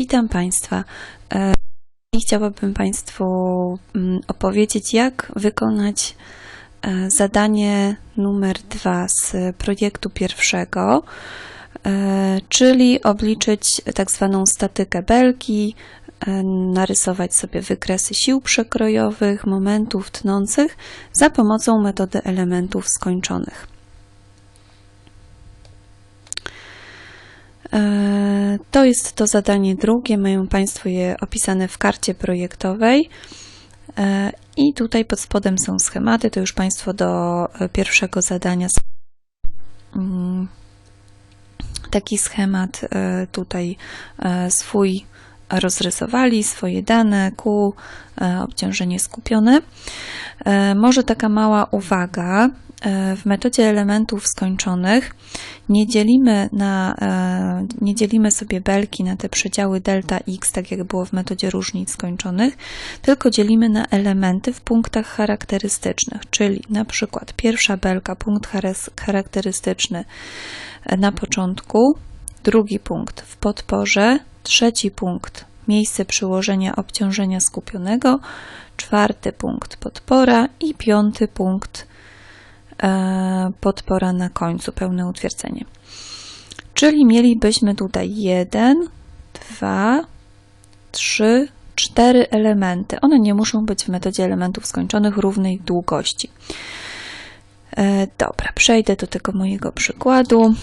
Witam Państwa. E, chciałabym Państwu mm, opowiedzieć, jak wykonać e, zadanie numer dwa z projektu pierwszego, e, czyli obliczyć tak zwaną statykę belki, narysować sobie wykresy sił przekrojowych, momentów tnących za pomocą metody elementów skończonych. To jest to zadanie drugie, mają Państwo je opisane w karcie projektowej. E, I tutaj pod spodem są schematy, to już Państwo do e, pierwszego zadania mm, taki schemat e, tutaj e, swój rozrysowali, swoje dane, kół, e, obciążenie skupione. E, Może taka mała uwaga, e, w metodzie elementów skończonych nie dzielimy, na, e, nie dzielimy sobie belki na te przedziały delta x, tak jak było w metodzie różnic skończonych, tylko dzielimy na elementy w punktach charakterystycznych, czyli na przykład pierwsza belka, punkt charakterystyczny e, na początku, drugi punkt w podporze, trzeci punkt miejsce przyłożenia obciążenia skupionego, czwarty punkt podpora i piąty punkt e, podpora na końcu, pełne utwierdzenie. Czyli mielibyśmy tutaj jeden, dwa, trzy, cztery elementy. One nie muszą być w metodzie elementów skończonych równej długości. E, Dobra, przejdę do tego mojego przykładu.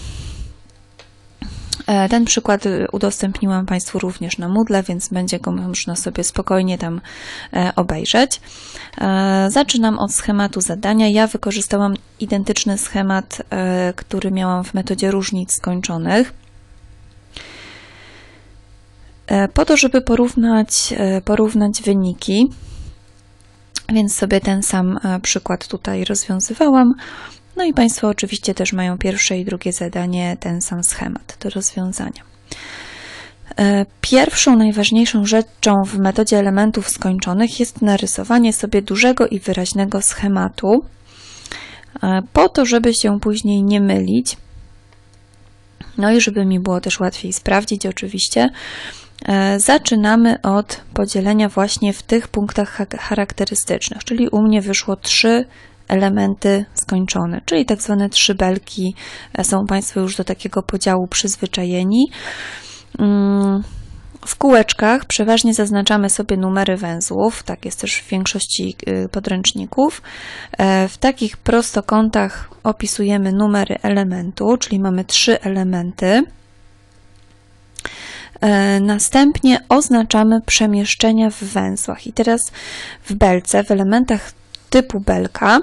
E, Ten przykład y, udostępniłam Państwu również na Moodle, więc będzie go można sobie spokojnie tam e, obejrzeć. E, Zaczynam od schematu zadania. Ja wykorzystałam identyczny schemat, e, który miałam w metodzie różnic skończonych. E, Po to, żeby porównać, e, porównać wyniki, więc sobie ten sam e, przykład tutaj rozwiązywałam. No i Państwo oczywiście też mają pierwsze i drugie zadanie, ten sam schemat do rozwiązania. E, Pierwszą, najważniejszą rzeczą w metodzie elementów skończonych jest narysowanie sobie dużego i wyraźnego schematu, e, po to, żeby się później nie mylić. No i żeby mi było też łatwiej sprawdzić, oczywiście, e, zaczynamy od podzielenia właśnie w tych punktach cha- charakterystycznych, czyli u mnie wyszło trzy elementy skończone, czyli tak zwane trzy belki. E, Są Państwo już do takiego podziału przyzwyczajeni. Mm, W kółeczkach przeważnie zaznaczamy sobie numery węzłów, tak jest też w większości y, podręczników. E, W takich prostokątach opisujemy numery elementu, czyli mamy trzy elementy. E, Następnie oznaczamy przemieszczenia w węzłach. I teraz w belce, w elementach typu belka,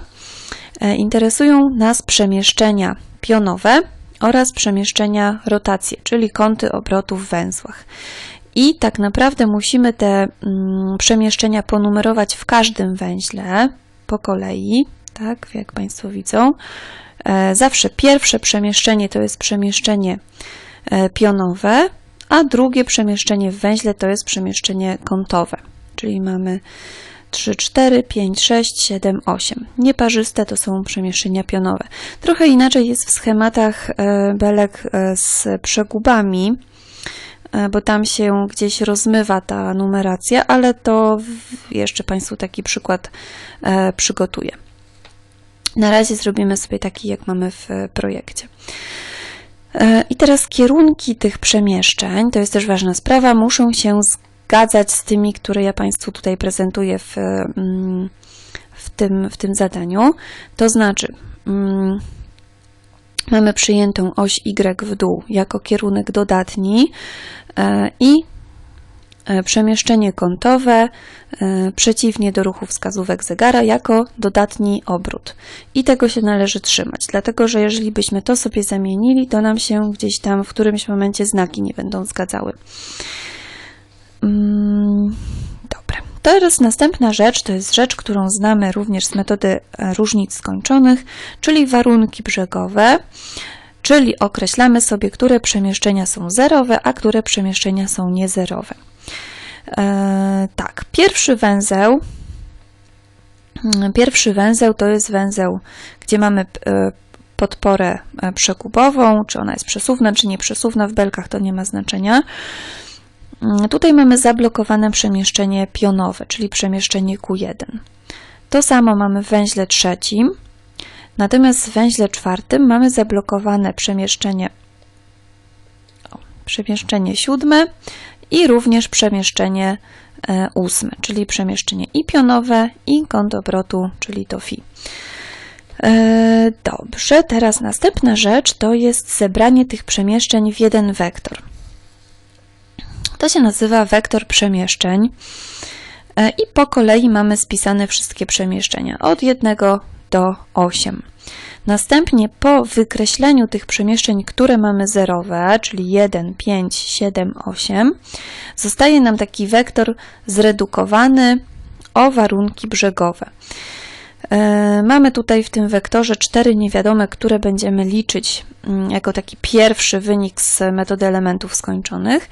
e, interesują nas przemieszczenia pionowe oraz przemieszczenia rotacje, czyli kąty obrotu w węzłach. I tak naprawdę musimy te mm, przemieszczenia ponumerować w każdym węźle po kolei, tak jak Państwo widzą. E, Zawsze pierwsze przemieszczenie to jest przemieszczenie e, pionowe, a drugie przemieszczenie w węźle to jest przemieszczenie kątowe. Czyli mamy 3, 4, 5, 6, 7, 8. Nieparzyste to są przemieszczenia pionowe. Trochę inaczej jest w schematach e, belek e, z przegubami, e, bo tam się gdzieś rozmywa ta numeracja, ale to jeszcze Państwu taki przykład przygotuję. Na razie zrobimy sobie taki, jak mamy w projekcie. I teraz kierunki tych przemieszczeń, to jest też ważna sprawa, muszą się zgadzać z tymi, które ja Państwu tutaj prezentuję w, mm, w, tym, w tym zadaniu. To znaczy, mm, mamy przyjętą oś Y w dół jako kierunek dodatni e, i e, przemieszczenie kątowe e, przeciwnie do ruchu wskazówek zegara jako dodatni obrót. I tego się należy trzymać, dlatego że jeżeli byśmy to sobie zamienili, to nam się gdzieś tam w którymś momencie znaki nie będą zgadzały. Mm, Dobra. Teraz następna rzecz to jest rzecz, którą znamy również z metody e, różnic skończonych, czyli warunki brzegowe. Czyli określamy sobie, które przemieszczenia są zerowe, a które przemieszczenia są niezerowe. E, tak, pierwszy węzeł. mm, Pierwszy węzeł to jest węzeł, gdzie mamy e, podporę e, przekubową, czy ona jest przesuwna, czy nieprzesuwna. W belkach to nie ma znaczenia. Mm, Tutaj mamy zablokowane przemieszczenie pionowe, czyli przemieszczenie Q1. To samo mamy w węźle trzecim, natomiast w węźle czwartym mamy zablokowane przemieszczenie, o, przemieszczenie siódme i również przemieszczenie e, ósme, czyli przemieszczenie i pionowe, i kąt obrotu, czyli to phi. E, Dobrze, teraz następna rzecz to jest zebranie tych przemieszczeń w jeden wektor. To się nazywa wektor przemieszczeń E, i po kolei mamy spisane wszystkie przemieszczenia od 1 do 8. Następnie po wykreśleniu tych przemieszczeń, które mamy zerowe, czyli 1, 5, 7, 8, zostaje nam taki wektor zredukowany o warunki brzegowe. E, Mamy tutaj w tym wektorze cztery niewiadome, które będziemy liczyć mm, jako taki pierwszy wynik z metody elementów skończonych.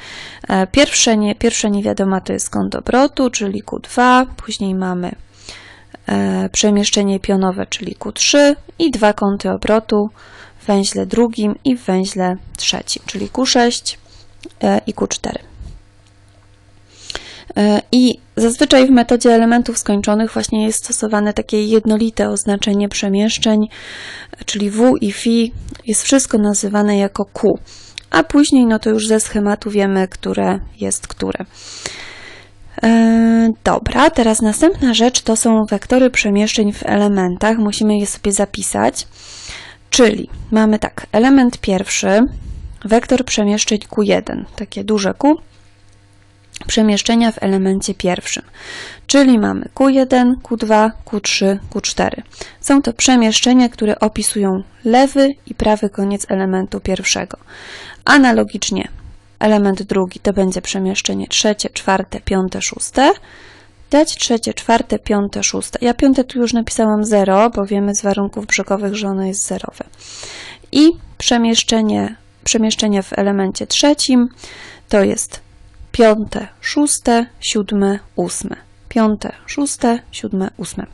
E, Pierwsze, nie, niewiadoma to jest kąt obrotu, czyli Q2, później mamy e, przemieszczenie pionowe, czyli Q3 i dwa kąty obrotu w węźle drugim i w węźle trzecim, czyli Q6 e, i Q4. E, I zazwyczaj w metodzie elementów skończonych właśnie jest stosowane takie jednolite oznaczenie przemieszczeń, czyli W i Φ jest wszystko nazywane jako Q, a później no to już ze schematu wiemy, które jest które. E, Dobra, teraz następna rzecz to są wektory przemieszczeń w elementach. Musimy je sobie zapisać. Czyli mamy tak, element pierwszy, wektor przemieszczeń Q1, takie duże Q, przemieszczenia w elemencie pierwszym. Czyli mamy Q1, Q2, Q3, Q4. Są to przemieszczenia, które opisują lewy i prawy koniec elementu pierwszego. Analogicznie element drugi to będzie przemieszczenie trzecie, czwarte, piąte, szóste. Dać trzecie, czwarte, piąte, szóste. Ja piąte tu już napisałam 0, bo wiemy z warunków brzegowych, że ono jest zerowe. I przemieszczenie, przemieszczenie w elemencie trzecim to jest piąte, szóste, siódme, ósme. Piąte, szóste, siódme, ósme.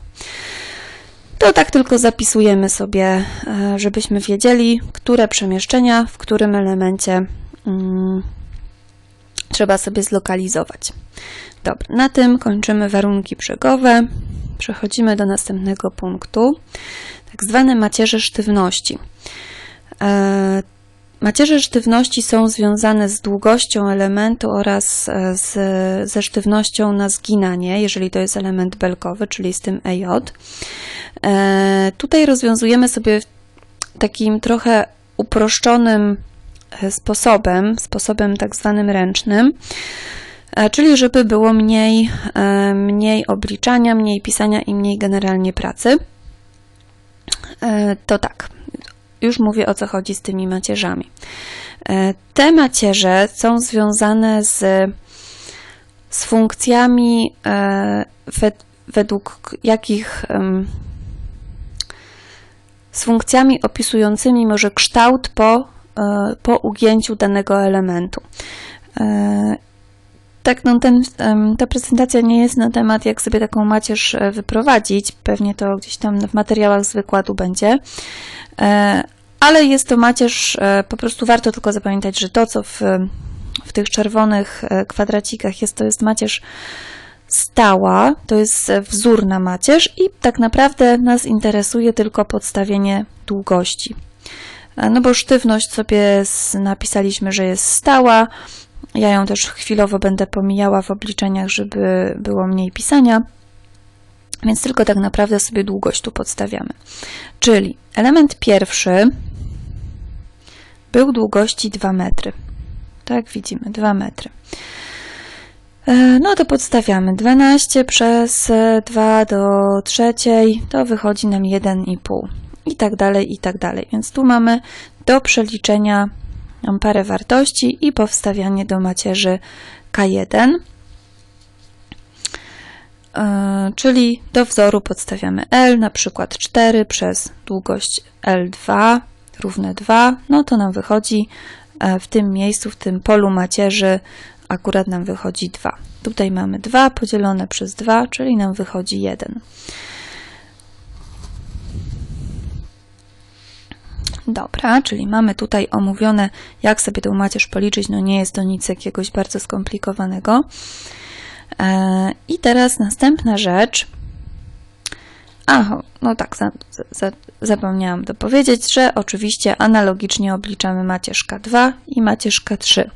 To tak tylko zapisujemy sobie, e, żebyśmy wiedzieli, które przemieszczenia w którym elemencie mm, trzeba sobie zlokalizować. Dobra, na tym kończymy warunki brzegowe. Przechodzimy do następnego punktu, tak zwane macierze sztywności. Macierze sztywności są związane z długością elementu oraz e, z, ze sztywnością na zginanie, jeżeli to jest element belkowy, czyli z tym EJ. E, tutaj rozwiązujemy sobie takim trochę uproszczonym e, sposobem, sposobem tak zwanym ręcznym, czyli żeby było mniej, mniej obliczania, mniej pisania i mniej generalnie pracy. To tak, już mówię o co chodzi z tymi macierzami. E, Te macierze są związane z, z funkcjami, e, wed- według jakich z funkcjami opisującymi może kształt po, e, po ugięciu danego elementu. Tak, no ten, ta prezentacja nie jest na temat, jak sobie taką macierz e, wyprowadzić. Pewnie to gdzieś tam w materiałach z wykładu będzie. E, Ale jest to macierz, e, po prostu warto tylko zapamiętać, że to, co w, w tych czerwonych kwadracikach jest, to jest macierz stała, to jest e, wzór na macierz i tak naprawdę nas interesuje tylko podstawienie długości. No bo sztywność sobie napisaliśmy, że jest stała. Ja ją też chwilowo będę pomijała w obliczeniach, żeby było mniej pisania. Więc tylko tak naprawdę sobie długość tu podstawiamy. Czyli element pierwszy był długości 2 metry. Tak, widzimy, 2 metry. E, No to podstawiamy 12 przez e, 2 do trzeciej, to wychodzi nam 1,5 i tak dalej, i tak dalej. Więc tu mamy do przeliczenia parę wartości i powstawianie do macierzy K1. E, Czyli do wzoru podstawiamy L, na przykład 4 przez długość L2 równe 2, no to nam wychodzi e, w tym miejscu, w tym polu macierzy akurat nam wychodzi 2. Tutaj mamy 2 podzielone przez 2, czyli nam wychodzi 1. Dobra, czyli mamy tutaj omówione, jak sobie tą macierz policzyć. No nie jest to nic jakiegoś bardzo skomplikowanego. E, I teraz następna rzecz. Aha, no tak, za, za, zapomniałam dopowiedzieć, że oczywiście analogicznie obliczamy macierz K2 i macierz K3.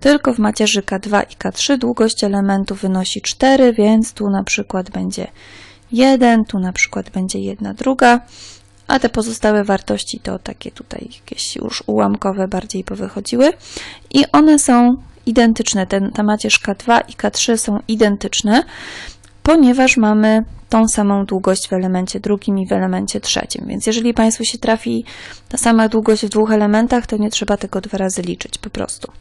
Tylko w macierzy K2 i K3 długość elementu wynosi 4, więc tu na przykład będzie 1, tu na przykład będzie 1 druga, a te pozostałe wartości to takie tutaj jakieś już ułamkowe bardziej powychodziły i one są identyczne. Ten, ta macierz K2 i K3 są identyczne, ponieważ mamy tą samą długość w elemencie drugim i w elemencie trzecim. Więc jeżeli Państwu się trafi ta sama długość w dwóch elementach, to nie trzeba tego dwa razy liczyć po prostu.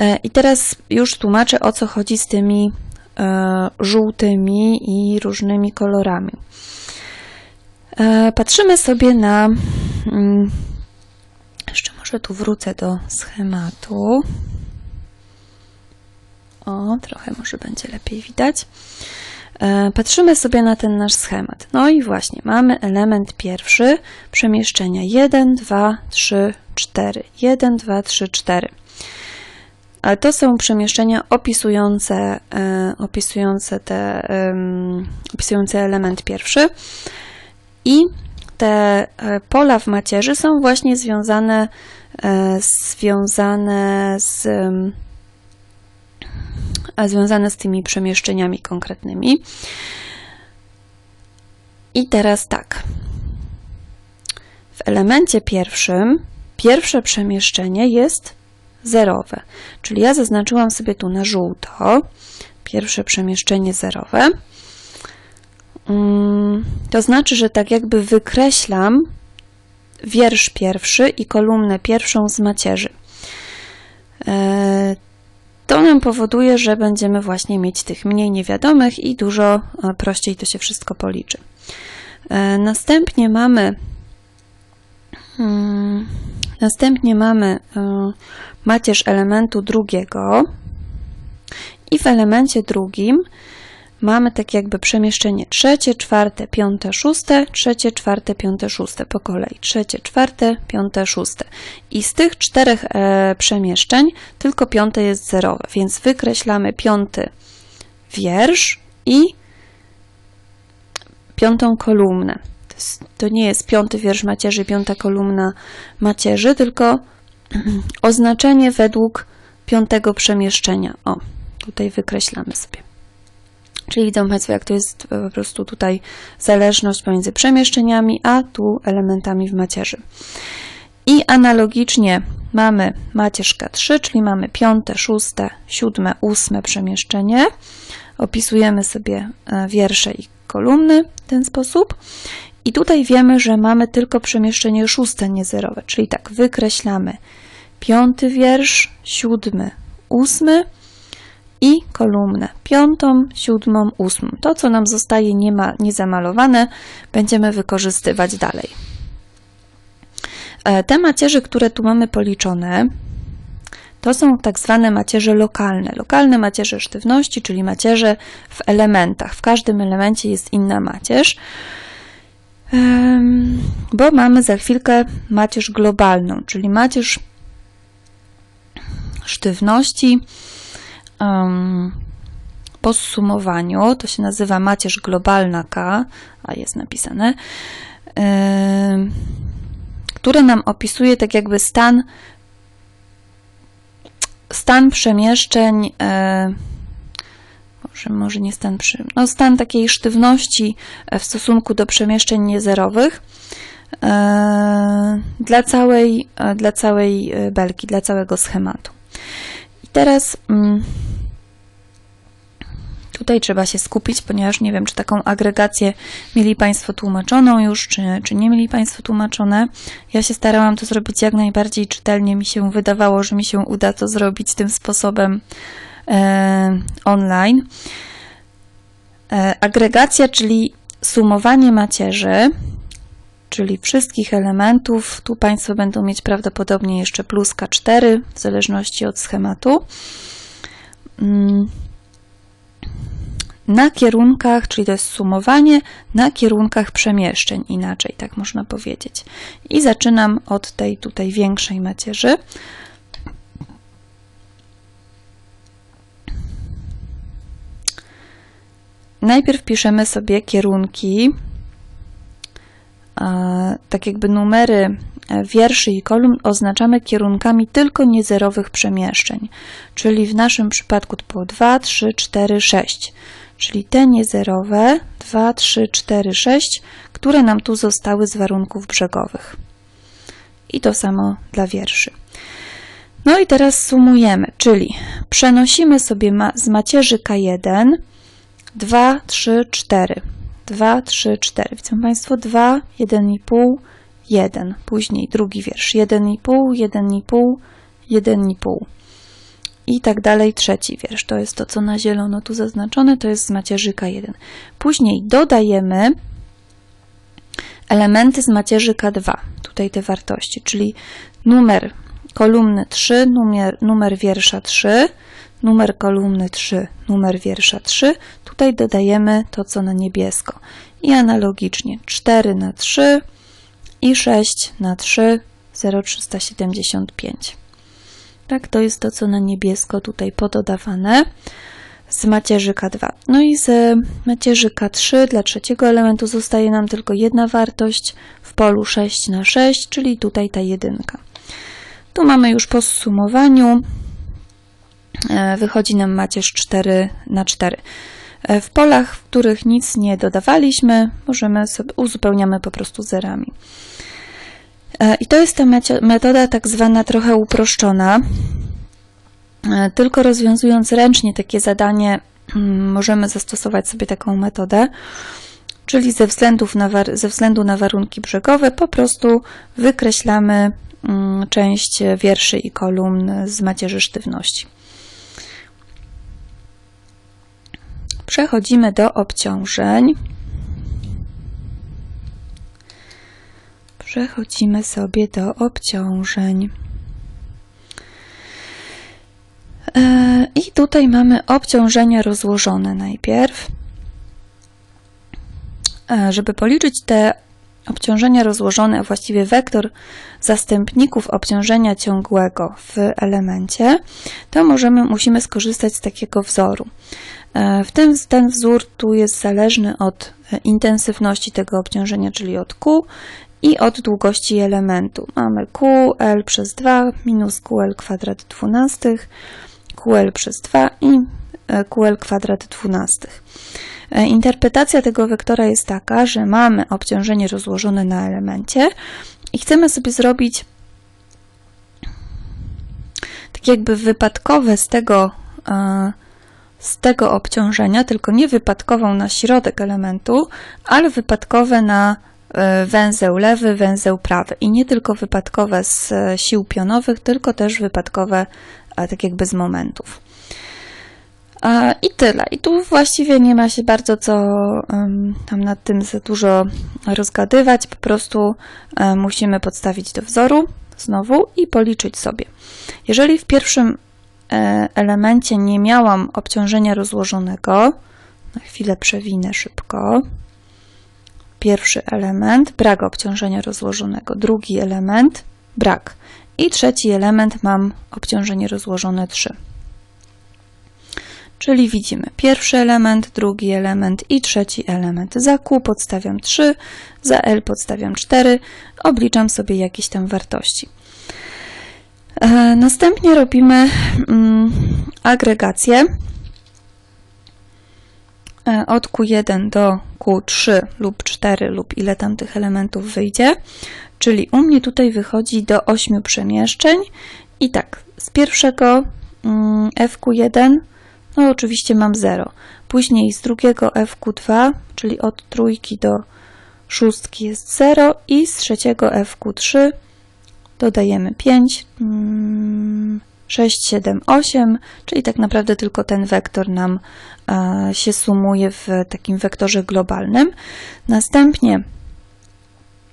E, I teraz już tłumaczę, o co chodzi z tymi e, żółtymi i różnymi kolorami. E, patrzymy sobie na. Mm, jeszcze może tu wrócę do schematu. O, trochę może będzie lepiej widać. Patrzymy sobie na ten nasz schemat. No i właśnie, mamy element pierwszy przemieszczenia 1, 2, 3, 4. 1, 2, 3, 4. Ale to są przemieszczenia opisujące, e, opisujące, te, opisujące element pierwszy. I te e, pola w macierzy są właśnie związane, e, związane z związane z tymi przemieszczeniami konkretnymi. I teraz tak. W elemencie pierwszym pierwsze przemieszczenie jest zerowe. Czyli ja zaznaczyłam sobie tu na żółto pierwsze przemieszczenie zerowe. Mm, to znaczy, że tak jakby wykreślam wiersz pierwszy i kolumnę pierwszą z macierzy. E, to nam powoduje, że będziemy właśnie mieć tych mniej niewiadomych i dużo e, prościej to się wszystko policzy. E, następnie mamy hmm, następnie mamy macierz elementu drugiego i w elemencie drugim mamy tak jakby przemieszczenie trzecie, czwarte, piąte, szóste, trzecie, czwarte, piąte, szóste po kolei. Trzecie, czwarte, piąte, szóste. I z tych czterech e, przemieszczeń tylko piąte jest zerowe, więc wykreślamy piąty wiersz i piątą kolumnę. To, jest, to nie jest piąty wiersz macierzy, piąta kolumna macierzy, tylko oznaczenie według piątego przemieszczenia. O, tutaj wykreślamy sobie. Czyli widzą Państwo, jak to jest po prostu tutaj zależność pomiędzy przemieszczeniami, a tu elementami w macierzy. I analogicznie mamy macierz K3, czyli mamy piąte, szóste, siódme, ósme przemieszczenie. Opisujemy sobie e, wiersze i kolumny w ten sposób. I tutaj wiemy, że mamy tylko przemieszczenie szóste niezerowe, czyli tak, wykreślamy piąty wiersz, siódmy, ósmy i kolumnę piątą, siódmą, ósmą. To, co nam zostaje nie ma, niezamalowane, będziemy wykorzystywać dalej. E, te macierze, które tu mamy policzone, to są tak zwane macierze lokalne. Lokalne macierze sztywności, czyli macierze w elementach. W każdym elemencie jest inna macierz bo mamy za chwilkę macierz globalną, czyli macierz sztywności po zsumowaniu, to się nazywa macierz globalna K, a jest napisane, które nam opisuje tak jakby stan stan przemieszczeń e, może, może nie stan no stan takiej sztywności e, w stosunku do przemieszczeń niezerowych e, dla, całej, e, dla całej belki, dla całego schematu. Teraz mm, tutaj trzeba się skupić, ponieważ nie wiem, czy taką agregację mieli Państwo tłumaczoną już, czy, czy nie mieli Państwo tłumaczone. Ja się starałam to zrobić jak najbardziej czytelnie. Mi się wydawało, że mi się uda to zrobić tym sposobem E, online. E, agregacja, czyli sumowanie macierzy, czyli wszystkich elementów. Tu Państwo będą mieć prawdopodobnie jeszcze plus K4, w zależności od schematu. Mm. na kierunkach, czyli to jest sumowanie na kierunkach przemieszczeń, inaczej tak można powiedzieć. I zaczynam od tej tutaj większej macierzy. Najpierw piszemy sobie kierunki, tak jakby numery e, wierszy i kolumn oznaczamy kierunkami tylko niezerowych przemieszczeń, czyli w naszym przypadku to było 2, 3, 4, 6, czyli te niezerowe 2, 3, 4, 6, które nam tu zostały z warunków brzegowych. I to samo dla wierszy. No i teraz sumujemy, czyli przenosimy sobie ma z macierzy K1 2, 3, 4. 2, 3, 4. Widzą Państwo 2, 1,5, 1. Później drugi wiersz 1,5, 1,5, 1,5. I tak dalej, trzeci wiersz. To jest to, co na zielono tu zaznaczone, to jest z macierzyka 1. Później dodajemy elementy z macierzyka 2. Tutaj te wartości, czyli numer kolumny 3, numer, numer wiersza 3, numer kolumny 3, numer wiersza 3. Tutaj dodajemy to, co na niebiesko. I analogicznie 4 na 3 i 6 na 3, 0,375. Tak, to jest to, co na niebiesko tutaj pododawane z macierzyka 2. No i z macierzyka 3 dla trzeciego elementu zostaje nam tylko jedna wartość w polu 6 na 6, czyli tutaj ta jedynka. Tu mamy już po zsumowaniu E, wychodzi nam macierz 4 na 4. E, w polach, w których nic nie dodawaliśmy, możemy sobie uzupełniamy po prostu zerami. E, I to jest ta metoda tak zwana trochę uproszczona. Tylko rozwiązując ręcznie takie zadanie, mm, możemy zastosować sobie taką metodę, czyli ze, względów na ze względu na warunki brzegowe po prostu wykreślamy mm, część wierszy i kolumn z macierzy sztywności. Przechodzimy do obciążeń. Przechodzimy sobie do obciążeń. E, I tutaj mamy obciążenia rozłożone najpierw. E, żeby policzyć te obciążenia rozłożone, a właściwie wektor zastępników obciążenia ciągłego w elemencie, to możemy, musimy skorzystać z takiego wzoru. E, w tym, ten wzór tu jest zależny od e, intensywności tego obciążenia, czyli od Q i od długości elementu. Mamy QL przez 2 minus QL kwadrat 12, QL przez 2 i e, QL kwadrat 12. Interpretacja tego wektora jest taka, że mamy obciążenie rozłożone na elemencie i chcemy sobie zrobić tak jakby wypadkowe z tego z tego obciążenia, tylko nie wypadkową na środek elementu, ale wypadkowe na e, węzeł lewy, węzeł prawy. I nie tylko wypadkowe z e, sił pionowych, tylko też wypadkowe e, tak jakby z momentów. I tyle. I tu właściwie nie ma się bardzo co tam nad tym za dużo rozgadywać. Po prostu musimy podstawić do wzoru znowu i policzyć sobie. Jeżeli w pierwszym E, elemencie nie miałam obciążenia rozłożonego, na chwilę przewinę szybko. Pierwszy element, brak obciążenia rozłożonego. Drugi element, brak. I trzeci element mam obciążenie rozłożone 3. Czyli widzimy pierwszy element, drugi element i trzeci element. Za Q podstawiam 3, za L podstawiam 4, obliczam sobie jakieś tam wartości. E, następnie robimy mm, agregację e, od Q1 do Q3 lub 4 lub ile tam tych elementów wyjdzie. Czyli u mnie tutaj wychodzi do 8 przemieszczeń i tak, z pierwszego mm, FQ1 no oczywiście mam 0. Później z drugiego FQ2, czyli od trójki do szóstki jest 0 i z trzeciego FQ3 dodajemy 5, 6, 7, 8, czyli tak naprawdę tylko ten wektor nam e, się sumuje w takim wektorze globalnym. Następnie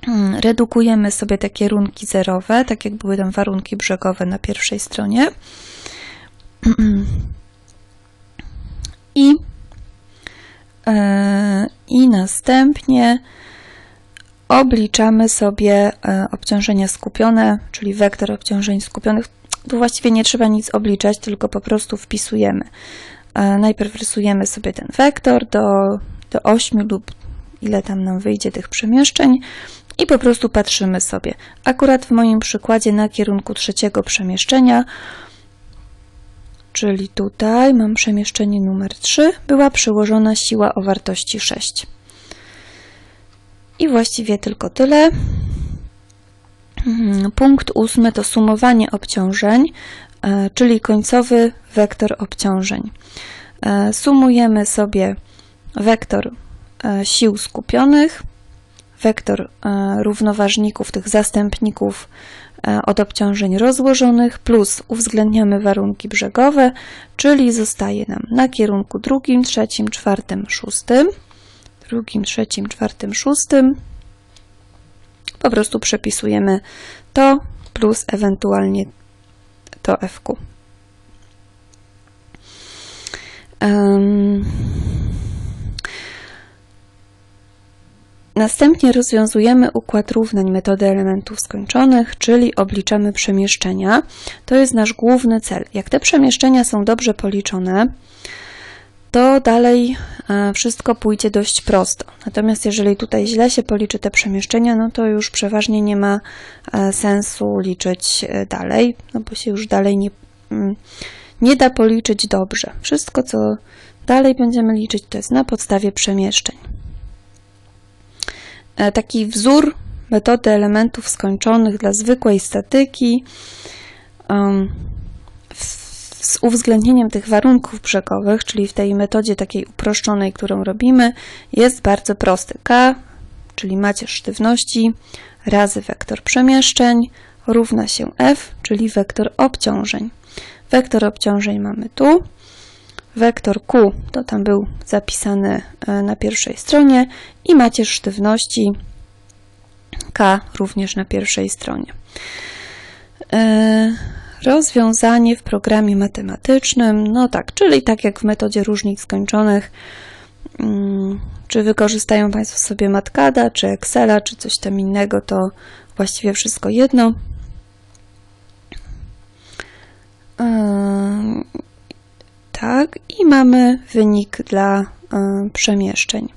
mm, redukujemy sobie te kierunki zerowe, tak jak były tam warunki brzegowe na pierwszej stronie. I E, I następnie obliczamy sobie e, obciążenia skupione, czyli wektor obciążeń skupionych. Tu właściwie nie trzeba nic obliczać, tylko po prostu wpisujemy. E, Najpierw rysujemy sobie ten wektor do, do 8 lub ile tam nam wyjdzie tych przemieszczeń i po prostu patrzymy sobie. Akurat w moim przykładzie na kierunku trzeciego przemieszczenia, czyli tutaj mam przemieszczenie numer 3, była przyłożona siła o wartości 6. I właściwie tylko tyle. Mhm, Punkt ósmy to sumowanie obciążeń, e, czyli końcowy wektor obciążeń. E, Sumujemy sobie wektor e, sił skupionych, wektor równoważników, tych zastępników od obciążeń rozłożonych, plus uwzględniamy warunki brzegowe, czyli zostaje nam na kierunku drugim, trzecim, czwartym, szóstym, drugim, trzecim, czwartym, szóstym. Po prostu przepisujemy to plus ewentualnie to FQ. Em, Następnie rozwiązujemy układ równań metody elementów skończonych, czyli obliczamy przemieszczenia. To jest nasz główny cel. Jak te przemieszczenia są dobrze policzone, to dalej e, wszystko pójdzie dość prosto. Natomiast jeżeli tutaj źle się policzy te przemieszczenia, no to już przeważnie nie ma e, sensu liczyć e, dalej, no bo się już dalej nie, mm, nie da policzyć dobrze. Wszystko, co dalej będziemy liczyć, to jest na podstawie przemieszczeń. E, taki wzór metody elementów skończonych dla zwykłej statyki z uwzględnieniem tych warunków brzegowych, czyli w tej metodzie takiej uproszczonej, którą robimy, jest bardzo prosty. K, czyli macierz sztywności, razy wektor przemieszczeń równa się F, czyli wektor obciążeń. Wektor obciążeń mamy tu. Wektor Q to tam był zapisany e, na pierwszej stronie i macierz sztywności K również na pierwszej stronie. E, Rozwiązanie w programie matematycznym, no tak, czyli tak jak w metodzie różnic skończonych, mm, czy wykorzystają Państwo sobie Matkada, czy Excela, czy coś tam innego, to właściwie wszystko jedno. Tak, i mamy wynik dla y, przemieszczeń.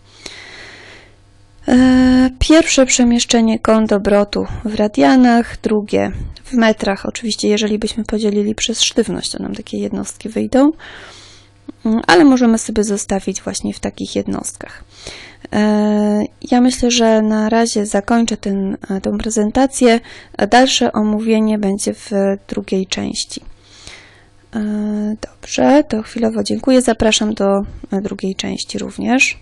E, Pierwsze przemieszczenie kąt obrotu w radianach, drugie w metrach. Oczywiście, jeżeli byśmy podzielili przez sztywność, to nam takie jednostki wyjdą, Mm, ale możemy sobie zostawić właśnie w takich jednostkach. E, Ja myślę, że na razie zakończę e, tę prezentację. Dalsze omówienie będzie w drugiej części. E, Dobrze, to chwilowo dziękuję. Zapraszam do e, drugiej części również.